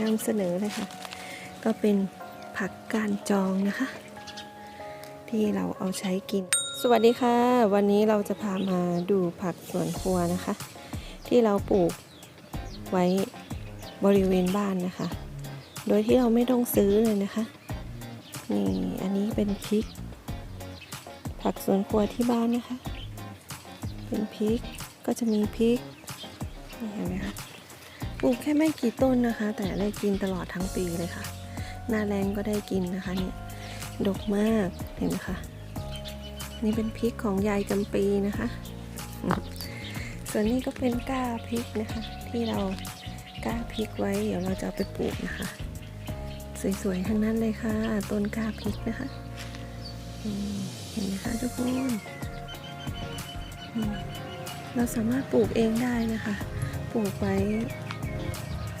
นำเสนอเลยค่ะ ก็เป็นผักกานจองนะคะ ที่เราเอาใช้กิน สวัสดีค่ะ วันนี้เราจะพามาดูผักสวนครัวนะคะ ที่เราปลูกไว้บริเวณบ้านนะคะ โดยที่เราไม่ต้องซื้อเลยนะคะนี่อันนี้เป็นพริก ผักสวนครัวที่บ้านนะคะ เป็นพริกก็จะมีพริกนี่เห็นไหมคะ ปลูกแค่ไม่กี่ต้นนะคะ แต่ได้กินตลอดทั้งปีเลยค่ะ หน้าแรงก็ได้กินนะคะเนี่ยดกมากเห็นไหมคะนี่เป็นพริกของยายจำปีนะคะ ส่วนนี้ก็เป็นก้าพริกนะคะ ที่เราก้าพริกไว้ เดี๋ยวเราจะเอาไปปลูกนะคะ สวยๆทั้งนั้นเลยค่ะ ต้นก้าพริกนะคะเห็นไหมคะทุกคนเราสามารถปลูกเองได้นะคะ ปลูกไว้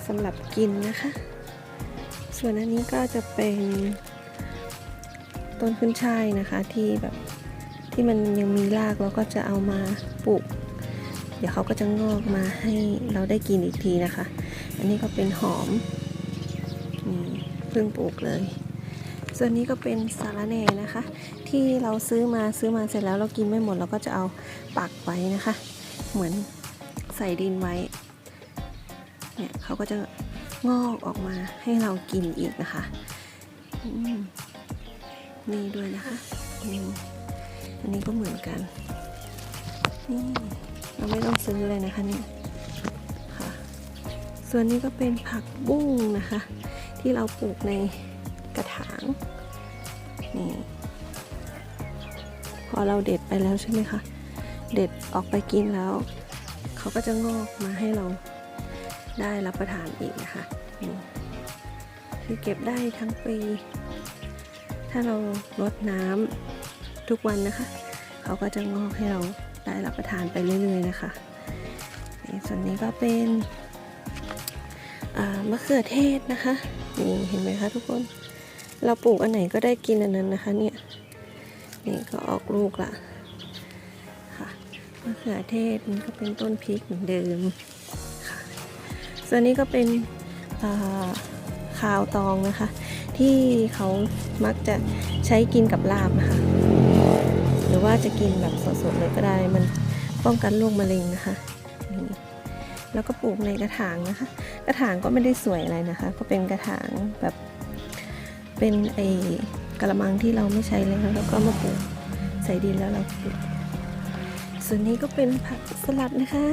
สำหรับกินนะคะ ส่วนอันนี้ก็จะเป็นต้นขึ้นช่ายนะคะที่แบบที่มันยังมีรากเราก็จะเอามาปลูก เดี๋ยวเขาก็จะงอกมาให้เราได้กินอีกทีนะคะ อันนี้ก็เป็นหอมเพิ่งปลูกเลย ส่วนนี้ก็เป็นสาระแหน่นะคะ ที่เราซื้อมาซื้อมาเสร็จแล้วเรากินไม่หมดเราก็จะเอาปักไว้นะคะ เหมือนใส่ดินไว้ เนี่ยเขาก็จะงอกออกมาให้เรากินอีกนะคะนี่ด้วยนะคะอืมอันนี้ก็เหมือนกันนี่เราไม่ต้องซื้อเลยนะคะเนี่ยค่ะ ส่วนนี้ก็เป็นผักบุ้งนะคะ ที่เราปลูกในกระถางนี่พอเราเด็ดไปแล้วใช่ไหมคะ เด็ดออกไปกินแล้ว เขาก็จะงอกมาให้เรา ได้รับประทานอีกนะคะคือเก็บได้ทั้งปี ถ้าเราลดน้ำทุกวันนะคะ เขาก็จะงอกให้เราได้รับประทานไปเรื่อยๆนะคะส่วนนี้ก็เป็นมะเขือเทศนะคะนี่เห็นไหมคะทุกคน เราปลูกอันไหนก็ได้กินอันนั้นนะคะเนี่ยนี่ก็ออกลูกละค่ะมะเขือเทศมันก็เป็นต้นพริกเหมือนเดิม ส่วนนี้ก็เป็นอ่าวตองนะคะ ที่เขามักจะใช้กินกับลาบนะคะ หรือว่าจะกินแบบสดๆเลยก็ได้ มันป้องกันโรคมะเร็งนะคะนี่แล้วก็ปลูกในกระถางนะคะ กระถางก็ไม่ได้สวยอะไรนะคะ ก็เป็นกระถางแบบเป็นไอกระมังที่เราไม่ใช้เลยแล้วก็มาปลูกใส่ดินแล้วเราปลูกส่วนนี้ก็เป็นผักสลัดนะคะ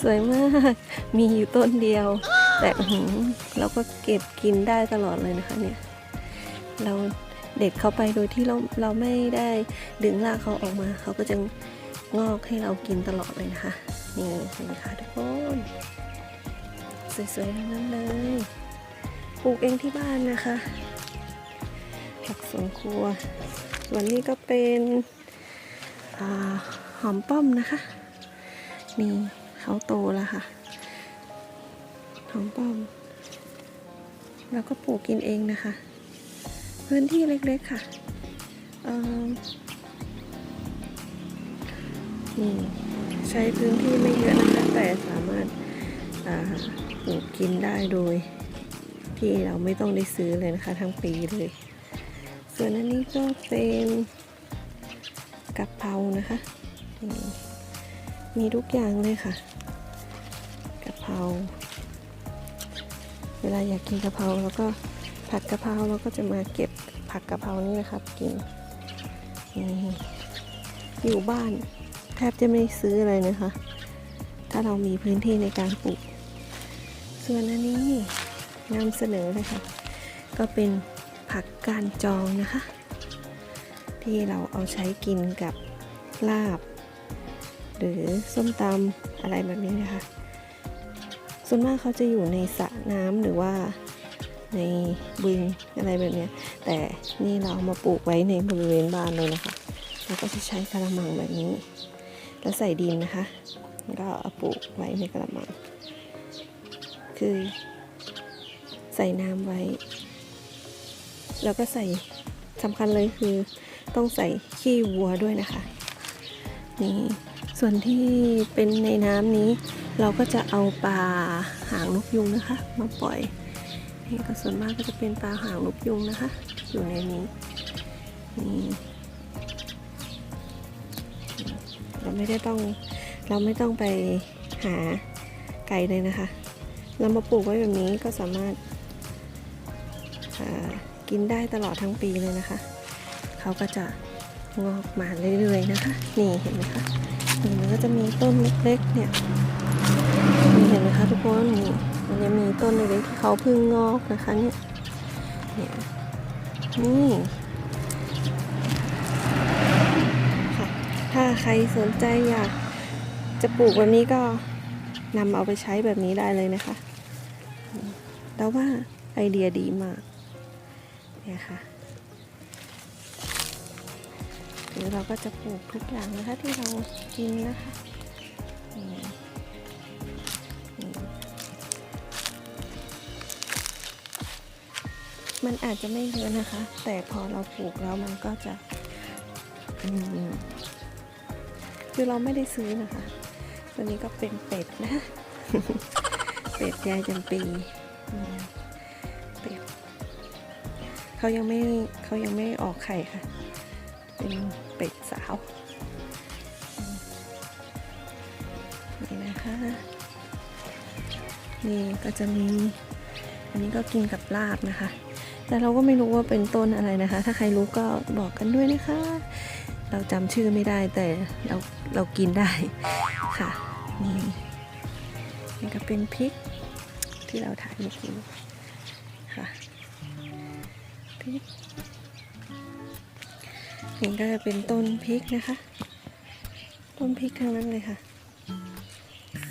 สวยมาก มีอยู่ต้นเดียว แต่หือเราก็เก็บกินได้ตลอดเลยนะคะเนี่ย เราเด็ดเขาไปโดยที่เราเราไม่ได้ดึงรากเขาออกมา เขาก็จะงอกให้เรากินตลอดเลยนะคะ นี่เห็นไหมคะทุกคน สวยๆทั้งนั้นเลย ปลูกเองที่บ้านนะคะผักสวนครัว ส่วนนี้ก็เป็นอหอมป้อมนะคะ นี่ เขาโตแล้วค่ะหอมป้อม แล้วก็ปลูกกินเองนะคะ พื้นที่เล็กๆค่ะนี่ใช้พื้นที่ไม่เยอะนะคะ แต่สามารถปลูกกินได้โดย ที่เราไม่ต้องได้ซื้อเลยนะคะ ทั้งปีเลย ส่วนอันนี้ก็เป็นกะเพรานะคะ มีทุกอย่างเลยค่ะกะเพราเวลาอยากกินกะเพราแล้วก็ผัดกะเพราเราก็จะมาเก็บผักกะเพรานี่นะครับ กินอยู่บ้านแทบจะไม่ซื้ออะไรนะคะ ถ้าเรามีพื้นที่ในการปลูก ส่วนอันนี้นำเสนอเลยค่ะ ก็เป็นผักกานจองนะคะ ที่เราเอาใช้กินกับลาบ หรือส้มตำอะไรแบบนี้นะคะ ส่วนมากเขาจะอยู่ในสระน้ำหรือว่าในบึงอะไรแบบนี้แต่นี่เราเอามาปลูกไว้ในบริเวณบ้านเลยนะคะเราก็จะใช้กระมังแบบนี้ แล้วใส่ดินนะคะแล้วก็เอาปลูกไว้ในกระมัง คือใส่น้ำไว้ แล้วก็ใส่สำคัญเลยคือต้องใส่ขี้วัวด้วยนะคะ นี่ ส่วนที่เป็นในน้ำนี้ เราก็จะเอาปลาหางนกยุงนะคะ มาปล่อยนี่ก็ส่วนมากก็จะเป็นปลาหางนกยุงนะคะที่อยู่ในนี้นี่เราไม่ได้ต้องเราไม่ต้องไปหาไก่เลยนะคะ เรามาปลูกไว้แบบนี้ก็สามารถกินได้ตลอดทั้งปีเลยนะคะ เขาก็จะงอกมาเรื่อยๆนะคะ นี่เห็นไหมคะ มันก็จะมีต้นเล็กๆเนี่ยมีเห็นไหมคะทุกคนนี่มันจะมีต้นเล็กๆที่เขาเพิ่งงอกนะคะเนี่ยเนี่ยนี่ค่ะถ้าใครสนใจอยากจะปลูกแบบนี้ก็นำเอาไปใช้แบบนี้ได้เลยนะคะแต่ว่าไอเดียดีมากเนี่ยค่ะ หรือเราก็จะปลูกทุกอย่างนะคะที่เรากินนะคะมันอาจจะไม่เยอะนะคะ แต่พอเราปลูกแล้วมันก็จะคือเราไม่ได้ซื้อนะคะ ตัวนี้ก็เป็นเป็ดนะ เป็ดยายจำปีเป็ดเขายังไม่เขายังไม่ออกไข่ค่ะ เป็นเป็ดสาว นี่นะคะ นี่ก็จะมี อันนี้ก็กินกับลาบนะคะ แต่เราก็ไม่รู้ว่าเป็นต้นอะไรนะคะ ถ้าใครรู้ก็บอกกันด้วยนะคะ เราจำชื่อไม่ได้แต่เราเรากินได้ค่ะ นี่นี่ก็เป็นพริกที่เราถ่ายเมื่อกี้ค่ะพริก นี่ก็จะเป็นต้นพริกนะคะ ต้นพริกทั้งนั้นเลยค่ะ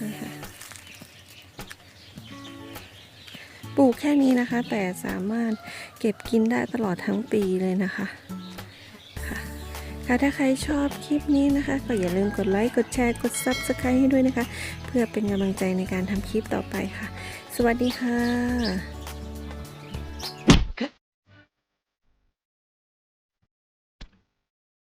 นี่ค่ะ ปลูกแค่นี้นะคะ แต่สามารถเก็บกินได้ตลอดทั้งปีเลยนะคะค่ะค่ะถ้าใครชอบคลิปนี้นะคะ ก็อย่าลืมกดไลค์ กดแชร์ กด Subscribe ให้ด้วยนะคะ เพื่อเป็นกำลังใจในการทำคลิปต่อไปค่ะ สวัสดีค่ะ